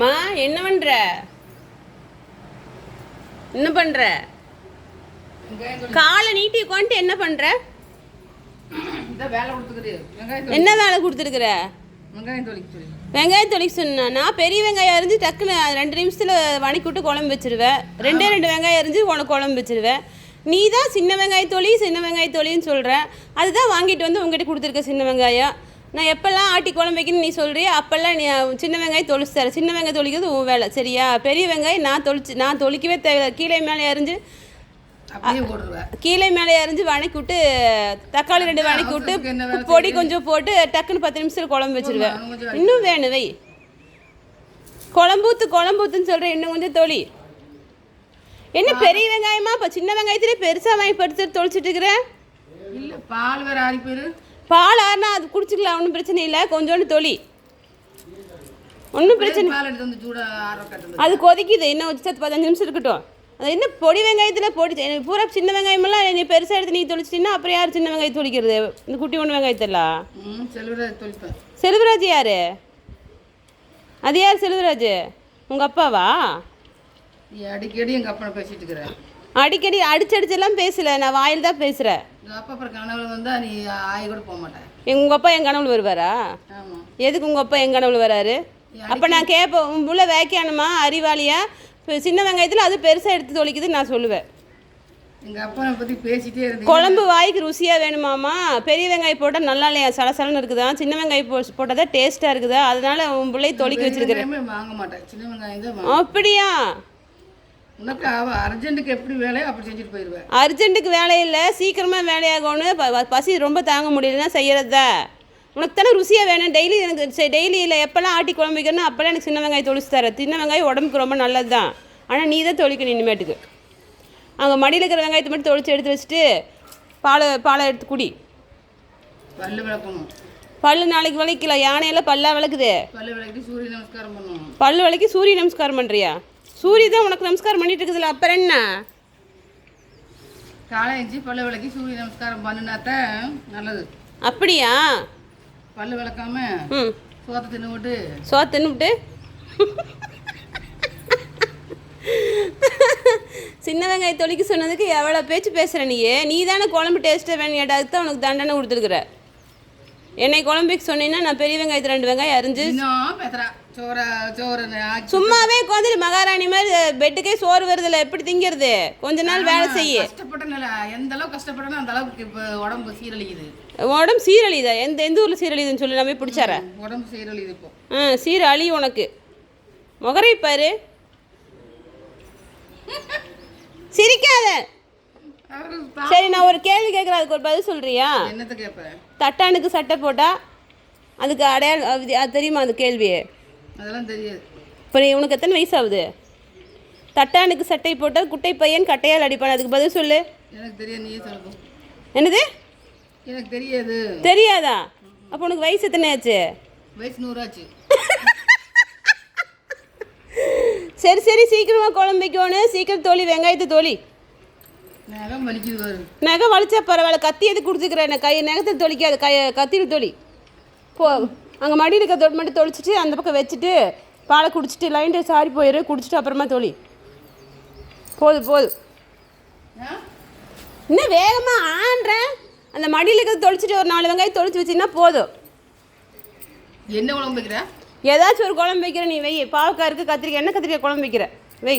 மா என்ன பண்ற? என்ன பண்ற? காலை நீட்டி உட்காந்துட்டு என்ன பண்ற? என்ன வேலை கொடுத்துருக்குற? வெங்காயம் தொளிக்க சொன்னா நான் பெரிய வெங்காயம் அரிஞ்சு டக்குன்னு ரெண்டு நிமிஷத்தில் வணக்கி விட்டு குழம்பு வச்சிருவேன் ரெண்டே ரெண்டு வெங்காயம் அரிஞ்சு உனக்கு குழம்பு வச்சிருவேன் நீ தான் சின்ன வெங்காய தொளி சின்ன வெங்காய தொளின்னு சொல்கிற அதுதான் வாங்கிட்டு வந்து உங்ககிட்ட கொடுத்துருக்க சின்ன வெங்காயம். நான் எப்போல்லாம் ஆட்டி குழம்பு வைக்கணும்னு நீ சொல்கிறியோ அப்போல்லாம் நீ சின்ன வெங்காயம் தொளிச்சு தர சின்ன வெங்காயம் தொளிக்கிறது உன் வேலை சரியா? பெரிய வெங்காயம் நான் தொளிச்சு நான் தொளிக்கவே தேவை கீழே மேலே போட்டுருவேன் கீழே மேலே அரிஞ்சு வணக்கி விட்டு தக்காளி ரெண்டு வணக்கி விட்டு பொடி கொஞ்சம் போட்டு டக்குன்னு பத்து நிமிஷத்தில் குழம்பு வச்சிருவேன் இன்னும் வேணும் வை. குழம்பூத்து குழம்பூத்துன்னு சொல்கிறேன் இன்னும் கொஞ்சம் தொளி. என்ன பெரிய வெங்காயமா? இப்போ சின்ன வெங்காயத்திலே பெருசாக வாங்கி படுத்து தொளிச்சிட்டு இருக்கிற? இல்ல பால் வேற ஆறி போயிரு. பால் ஆறுனா அது குடிச்சிக்கலாம் ஒன்றும் பிரச்சனை இல்லை. கொஞ்சோண்டு தொளி ஒன்றும் பிரச்சனை அது கொதிக்குது. இன்னும் வச்சு பத்து பதினஞ்சு நிமிஷம் இருக்கட்டும். அது என்ன பொடி வெங்காயத்தில் பொடி எனக்கு பூரா சின்ன வெங்காயமெல்லாம் நீ பெருசாக எடுத்து நீ தொளிச்சிட்டின்னா அப்புறம் யார் சின்ன வெங்காயம் தொளிக்கிறது? இந்த குட்டி ஒன்று வெங்காயத்தெல்லாம் செல்வராஜ் யாரு? அது யார் செல்வராஜ்? உங்கள் அப்பாவா? அடிக்கடி எங்க அப்பனை பேசிட்டு இருக்கிற. அடிக்கடி அடிச்சடிச்செல்லாம் பேசல நான் வாயில் தான் பேசுகிறேன் எங்க அப்பா அப்புறம் கனவுல வந்தா நீ ஆய் கூட போக மாட்டேன் உங்கள் அப்பா என் கனவுல வருவாரா? எதுக்கு உங்கள் அப்பா என் கனவுல வராரு? அப்போ நான் கேட்பேன் உன் புள்ள வேக்கையானுமா அறிவாளியா? இப்போ சின்ன வெங்காயத்தில் அது பெருசாக எடுத்து தொளிக்குதுன்னு நான் சொல்லுவேன். எங்க அப்பனை பத்தி பேசிட்டே இருந்தீங்க குழம்பு வாய்க்கு ருசியாக வேணுமாமா பெரிய வெங்காயம் போட்டால் நல்லா இல்லையா? சலசலன்னு இருக்குதா? சின்ன வெங்காயம் போ போட்டால் தான் டேஸ்ட்டாக இருக்குதா? அதனால உன் பிள்ளை பெரிய வச்சிருக்கிறேன். வாங்க மாட்டேன். சின்ன வெங்காயம் தான். அப்படியா? உனக்கு அவ அர்ஜென்ட்டுக்கு எப்படி வேலையோ அப்படி செஞ்சுட்டு போயிடுவேன் அர்ஜென்ட்டுக்கு வேலை இல்லை சீக்கிரமாக வேலையாகணும். ப- பசி ரொம்ப தாங்க முடியலன்னா செய்யறதா? உனக்கு தானே ருசியாக வேணும். டெய்லி எனக்கு டெய்லி இல்லை எப்போல்லாம் ஆட்டி குழம்பு வைக்கணும் அப்போல்லாம் எனக்கு சின்ன வெங்காயம் தொளிச்சு தர சின்ன வெங்காயம் உடம்புக்கு ரொம்ப நல்லது தான் ஆனால் நீ தான் தொளிக்கணும் இனிமேட்டுக்கு. அங்கே மடியில் இருக்கிற வெங்காயத்தை மட்டும் தொளிச்சு எடுத்து வச்சுட்டு பாலை பாலை எடுத்து குடி. பல்லு விளக்கணும். பல்லு நாளைக்கு விளக்கல யானையெல்லாம் பல்லா விளக்குது. பல்லு விளக்கிட்டு சூரிய நமஸ்காரம் பண்ணணும். பல்லு விளக்கி சூரிய நமஸ்காரம் பண்ணுறியா சூரிய தான் உனக்கு நமஸ்காரம் பண்ணிட்டு இருக்குதுல்ல அப்புறம் என்ன? காலை எஞ்சி பல்லு விளக்கி சூரிய நமஸ்காரம் பண்ணினாத்தான் நல்லது. அப்படியா? பல்லு விளக்காம சோத்தை தின்னு விட்டு சோத்துன்னு விட்டு சின்ன தொளிக்க சொன்னதுக்கு எவ்வளோ பேச்சு பேசுகிற நீயே? நீ தானே குழம்பு டேஸ்ட்டாக வேணும் கேட்டா அதுக்கு தான் உனக்கு தண்டனை கொடுத்துருக்குற. என்னை குழம்புக்கு சொன்னீங்கன்னா நான் பெரிய வெங்காயத்து ரெண்டு வெங்காயம் அரிஞ்சு சும்மாவே உட்காந்துட்டு மகாராணி மாதிரி பெட்டுக்கே சோறு வருதுல்ல எப்படி திங்கிறது? கொஞ்ச நாள் வேலை செய்ய. எந்த அளவுக்கு கஷ்டப்பட்டனோ அந்த அளவுக்கு இப்போ உடம்பு சீரழிக்குது உடம்பு சீரழிதா எந்த எந்த ஊரில் சீரழிதுன்னு சொல்லி போய் பிடிச்சார? உடம்பு சீரழியுது இப்போ. ஆ சீர் அழி உனக்கு. முகரை பாரு. சரி நான் ஒரு கேள்வி கேட்குறேன் அதுக்கு ஒரு பதில் சொல்றியா? என்னத்தை கேட்பேன் தட்டானுக்கு சட்டை போட்டா அதுக்கு அடையாளம் அது- தெரியுமா அந்த கேள்வி அதெல்லாம் தெரியாது. இப்போ நீ உனக்கு எத்தனை வயசு ஆகுது தட்டானுக்கு சட்டை போட்டால் குட்டை பையன் கட்டையால் அடிப்பான். அதுக்கு பதில் சொல்லு. எனக்கு தெரியாது நீயே சொல்லணும் என்னது? எனக்கு தெரியாது. தெரியாதா? அப்போ உனக்கு வயசு எத்தனை ஆச்சு வயசு நூறாச்சு. சரி சரி சீக்கிரமாக குழம்பு வைக்கணும் சீக்கிரம் தோழி வெங்காயத்தை தோழி. நகை வலிச்சா பரவாயில்ல. கத்தி எது கொடுத்துக்கிறேன் கை நகத்தை தொளிக்காது. கை கத்தியில் தொளி. போ. அங்கே மடியில் இருக்க தொட்டு மட்டும் தொளிச்சிட்டு அந்த பக்கம் வச்சுட்டு பாலை குடிச்சிட்டு லைன் சாரி போயிரு. குடிச்சிட்டு அப்புறமா தொளி. போதும் போதும்? இன்னும் வேகமாக ஆன்றேன் அந்த மடியில் இருக்கிறத தொளிச்சிட்டு ஒரு நாலு வெங்காயம் தொளிச்சு வச்சின்னா போதும் என்ன குழம்பு வைக்கிற? ஏதாச்சும் ஒரு குழம்பு வைக்கிற. நீ வை. பாவக்காய் இருக்குது கத்திரிக்காய். என்ன கத்திரிக்காய் குழம்பு வைக்கிற? வை.